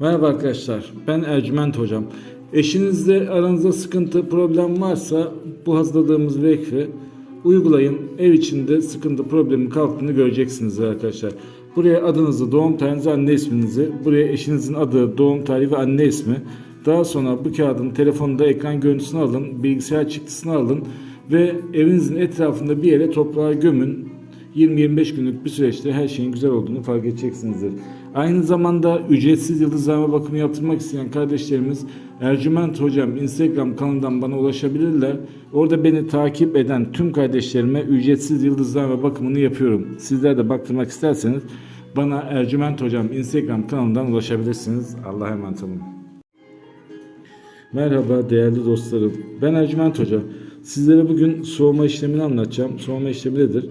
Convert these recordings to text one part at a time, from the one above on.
Merhaba arkadaşlar, ben Ercüment Hocam. Eşinizle aranızda sıkıntı, problem varsa bu hazırladığımız vekfi uygulayın. Ev içinde sıkıntı, problemin kalktığını göreceksiniz arkadaşlar. Buraya adınızı, doğum tarihinizi, anne isminizi, buraya eşinizin adı, doğum tarihi ve anne ismi. Daha sonra bu kağıdın telefonda ekran görüntüsünü alın, bilgisayar çıktısını alın ve evinizin etrafında bir yere toprağa gömün. 20-25 günlük bir süreçte her şeyin güzel olduğunu fark edeceksinizdir. Aynı zamanda ücretsiz yıldızlama bakımı yaptırmak isteyen kardeşlerimiz Ercüment Hocam Instagram kanalından bana ulaşabilirler. Orada beni takip eden tüm kardeşlerime ücretsiz yıldızlama bakımını yapıyorum. Sizler de baktırmak isterseniz bana Ercüment Hocam Instagram kanalından ulaşabilirsiniz. Allah'a emanet olun. Merhaba değerli dostlarım. Ben Ercüment Hoca. Sizlere bugün soğuma işlemini anlatacağım. Soğuma işlemi nedir?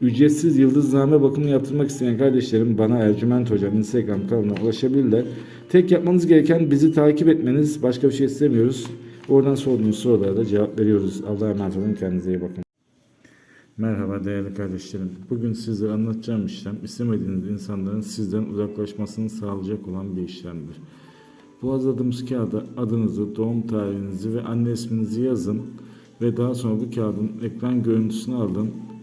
ücretsiz yıldızname bakımı yaptırmak isteyen kardeşlerim bana Ercüment Hocam Instagram kanalına ulaşabilirler. Tek yapmanız gereken bizi takip etmeniz. Başka bir şey istemiyoruz. Oradan sorduğunuz sorulara da cevap veriyoruz. Allah'a emanet olun. Kendinize iyi bakın. Merhaba değerli kardeşlerim. Bugün size anlatacağım işlem istemediğiniz insanların sizden uzaklaşmasını sağlayacak olan bir işlemdir. Bu hazırladığımız kağıda adınızı, doğum tarihinizi ve anne isminizi yazın ve daha sonra bu kağıdın ekran görüntüsünü alın,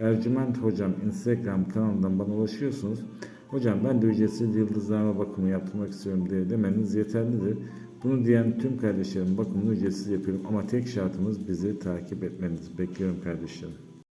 Ercüment Hocam Instagram kanalından bana ulaşıyorsunuz. Hocam ben de ücretsiz yıldızlama bakımı yaptırmak istiyorum diye demeniz yeterlidir. Bunu diyen tüm kardeşlerim bakımını ücretsiz yapıyorum ama tek şartımız bizi takip etmeniz. Bekliyorum kardeşlerim.